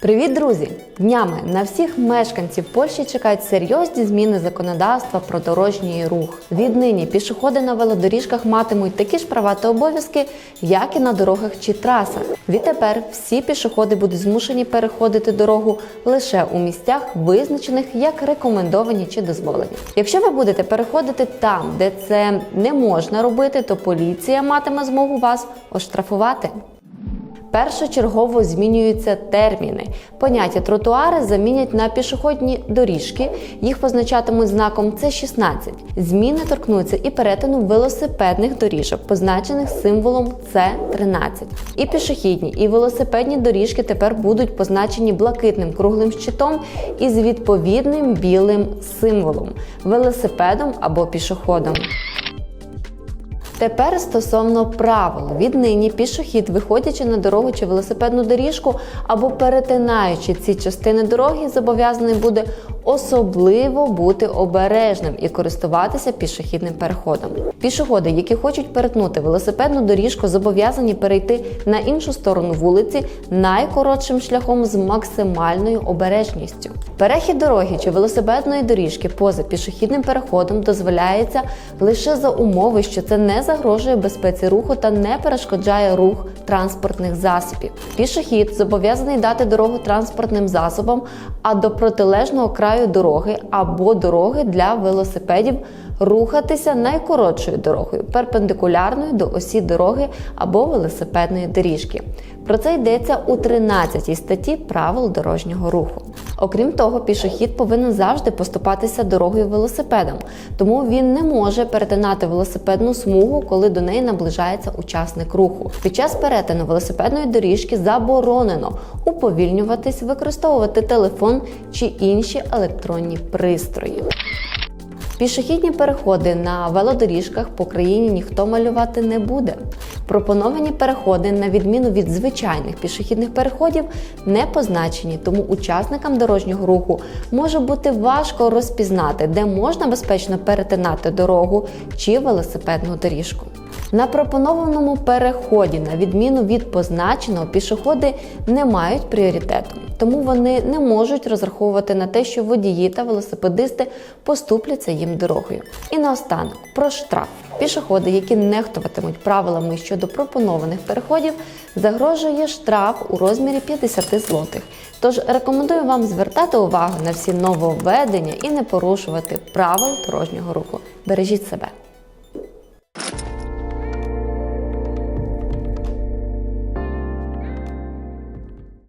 Привіт, друзі! Днями на всіх мешканців Польщі чекають серйозні зміни законодавства про дорожній рух. Віднині пішоходи на велодоріжках матимуть такі ж права та обов'язки, як і на дорогах чи трасах. Відтепер всі пішоходи будуть змушені переходити дорогу лише у місцях, визначених як рекомендовані чи дозволені. Якщо ви будете переходити там, де це не можна робити, то поліція матиме змогу вас оштрафувати. Першочергово змінюються терміни. Поняття тротуари замінять на пішохідні доріжки. Їх позначатимуть знаком С16. Зміни торкнуться і перетину велосипедних доріжок, позначених символом С13. І пішохідні, і велосипедні доріжки тепер будуть позначені блакитним круглим щитом із відповідним білим символом велосипедом або пішоходом. Тепер стосовно правил, віднині пішохід, виходячи на дорогу чи велосипедну доріжку або перетинаючи ці частини дороги, зобов'язаний буде особливо бути обережним і користуватися пішохідним переходом. Пішоходи, які хочуть перетнути велосипедну доріжку, зобов'язані перейти на іншу сторону вулиці найкоротшим шляхом з максимальною обережністю. Перехід дороги чи велосипедної доріжки поза пішохідним переходом дозволяється лише за умови, що це не загрожує безпеці руху та не перешкоджає рух транспортних засобів. Пішохід зобов'язаний дати дорогу транспортним засобам, а до протилежного краю дороги або дороги для велосипедів рухатися найкоротшою дорогою, перпендикулярною до осі дороги або велосипедної доріжки. Про це йдеться у 13 статті правил дорожнього руху. Окрім того, пішохід повинен завжди поступатися дорогою велосипедом, тому він не може перетинати велосипедну смугу, коли до неї наближається учасник руху. Під час перетину велосипедної доріжки заборонено уповільнюватись, використовувати телефон чи інші електронні пристрої. Пішохідні переходи на велодоріжках по країні ніхто малювати не буде. Пропоновані переходи, на відміну від звичайних пішохідних переходів, не позначені, тому учасникам дорожнього руху може бути важко розпізнати, де можна безпечно перетинати дорогу чи велосипедну доріжку. На пропонованому переході, на відміну від позначеного, пішоходи не мають пріоритету, тому вони не можуть розраховувати на те, що водії та велосипедисти поступляться їм дорогою. І наостанок про штраф. Пішоходи, які нехтуватимуть правилами щодо пропонованих переходів, загрожує штраф у розмірі 50 злотих. Тож рекомендую вам звертати увагу на всі нововведення і не порушувати правил дорожнього руху. Бережіть себе.